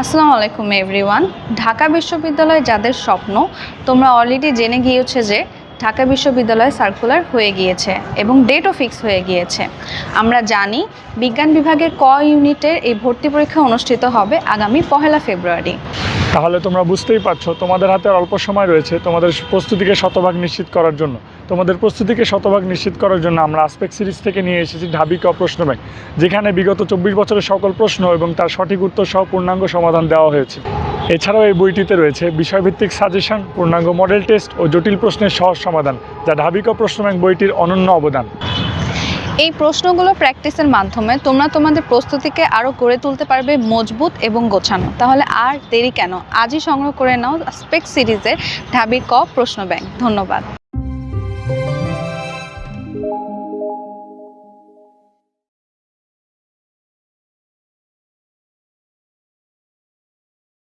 আসসালামু আলাইকুম এভরিওয়ান ঢাকা বিশ্ববিদ্যালয়ে যাদের স্বপ্ন, তোমরা অলরেডি জেনে গিয়েছে যে ঢাকা বিশ্ববিদ্যালয় সার্কুলার হয়ে গিয়েছে এবং ডেটও ফিক্স হয়ে গিয়েছে। আমরা জানি বিজ্ঞান বিভাগের ক ইউনিটের এই ভর্তি পরীক্ষা অনুষ্ঠিত হবে আগামী পহেলা ফেব্রুয়ারি। তাহলে তোমরা বুঝতেই পারছ, তোমাদের হাতে অল্প সময় রয়েছে তোমাদের প্রস্তুতিকে শতভাগ নিশ্চিত করার জন্য। তোমাদের প্রস্তুতিকে শতভাগ নিশ্চিত করার জন্য আমরা আসপেক্ট সিরিজ থেকে নিয়ে এসেছি ঢাবি ক প্রশ্ন ব্যাংক যেখানে বিগত চব্বিশ বছরের সকল প্রশ্ন এবং তার সঠিক উত্তর সহ পূর্ণাঙ্গ সমাধান দেওয়া হয়েছে। এছাড়াও এই বইটিতে রয়েছে বিষয়ভিত্তিক সাজেশন পূর্ণাঙ্গ মডেল টেস্ট ও জটিল প্রশ্নের সহজ সমাধান, যা ঢাবিক প্রশ্ন ব্যাংক বইটির অনন্য অবদান। এই প্রশ্নগুলো প্র্যাকটিসের মাধ্যমে তোমরা তোমাদের প্রস্তুতিকে আরও গড়ে তুলতে পারবে মজবুত এবং গোছানো। তাহলে আর দেরি কেন? আজই সংগ্রহ করে নাও স্পেক সিরিজের ঢাবির ক প্রশ্ন ব্যাংক ধন্যবাদ।